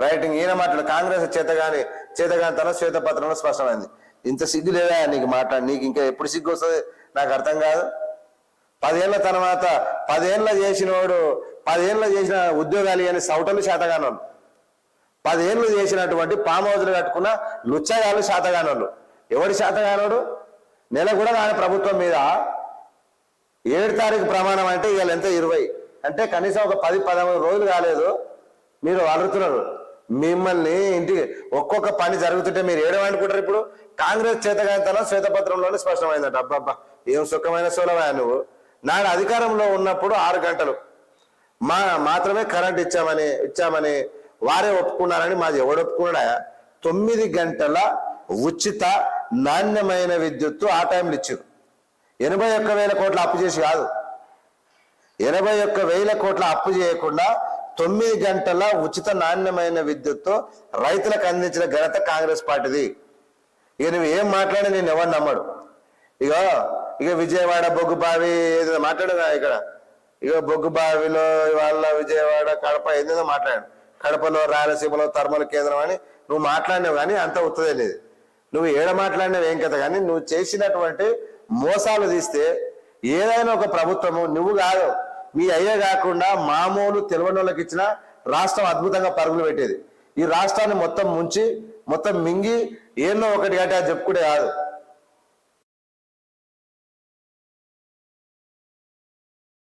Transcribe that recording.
Writing ఈయన మాట్లాడు కాంగ్రెస్ చేతగాని చేతగాని తన శ్వేతపత్రంలో స్పష్టమైంది. ఇంత సిగ్గు లేదా నీకు మాట్లాడి నీకు ఇంకా ఎప్పుడు సిగ్గు వస్తుంది? నాకు అర్థం కాదు. పదేళ్ళ తర్వాత పదేళ్ళ చేసినోడు పదేళ్ళ చేసిన ఉద్యోగాలు అని సౌటలు శాతగానోళ్ళు. పదేళ్ళు చేసినటువంటి పామ్ హౌజులు కట్టుకున్న లుచ్చగాళ్ళు శాతగానోళ్ళు. ఎవడి శాతగానోడు? నెల కూడా కాని ప్రభుత్వం మీద ఏడు తారీఖు ప్రమాణం అంటే ఇవాళ ఎంత? ఇరవై. అంటే కనీసం ఒక పది పదమూడు రోజులు కాలేదు. మీరు అడుగుతున్నారు మిమ్మల్ని ఇంటికి ఒక్కొక్క పని జరుగుతుంటే మీరు ఏడమనుకుంటారు ఇప్పుడు? కాంగ్రెస్ చేతగాంతనం శ్వేతపత్రంలోనే స్పష్టమైందట. అబ్బాబ్బా ఏం సుఖమైన సోలవా నువ్వు. నాడు అధికారంలో ఉన్నప్పుడు ఆరు గంటలు. మా మాత్రమే కరెంట్ ఇచ్చామని ఇచ్చామని వారే ఒప్పుకున్నారని మాది ఎవడు ఒప్పుకున్నాడా? తొమ్మిది గంటల ఉచిత నాణ్యమైన విద్యుత్తు ఆ టైంలో ఇచ్చారు. ఎనభై ఒక్క వేల కోట్ల అప్పు చేసి కాదు. ఎనభై ఒక్క వేల కోట్ల అప్పు చేయకుండా తొమ్మిది గంటల ఉచిత నాణ్యమైన విద్యుత్తు రైతులకు అందించిన ఘనత కాంగ్రెస్ పార్టీది. ఇక నువ్వు ఏం మాట్లాడి నేను ఎవరు నమ్మడు. ఇక ఇక విజయవాడ బొగ్గుబావి ఏదో మాట్లాడదా ఇక్కడ? ఇక బొగ్గుబావిలో వాళ్ళ విజయవాడ కడప ఏదేదో మాట్లాడాడు కడపలో రాయలసీమలో థర్మల్ కేంద్రం అని నువ్వు మాట్లాడినావు కానీ అంత ఉత్తదే లేదు. నువ్వు ఏడ మాట్లాడినావు ఏం కదా కానీ నువ్వు చేసినటువంటి మోసాలు తీస్తే ఏదైనా ఒక ప్రభుత్వము నువ్వు కాదు. మీ అయ్యే కాకుండా మామూలు తెలివని వాళ్ళకి ఇచ్చిన రాష్ట్రం అద్భుతంగా పరుగులు పెట్టేది. ఈ రాష్ట్రాన్ని మొత్తం ముంచి మొత్తం మింగి ఏమో ఒకటి అంటే అది చెప్పుకునే కాదు.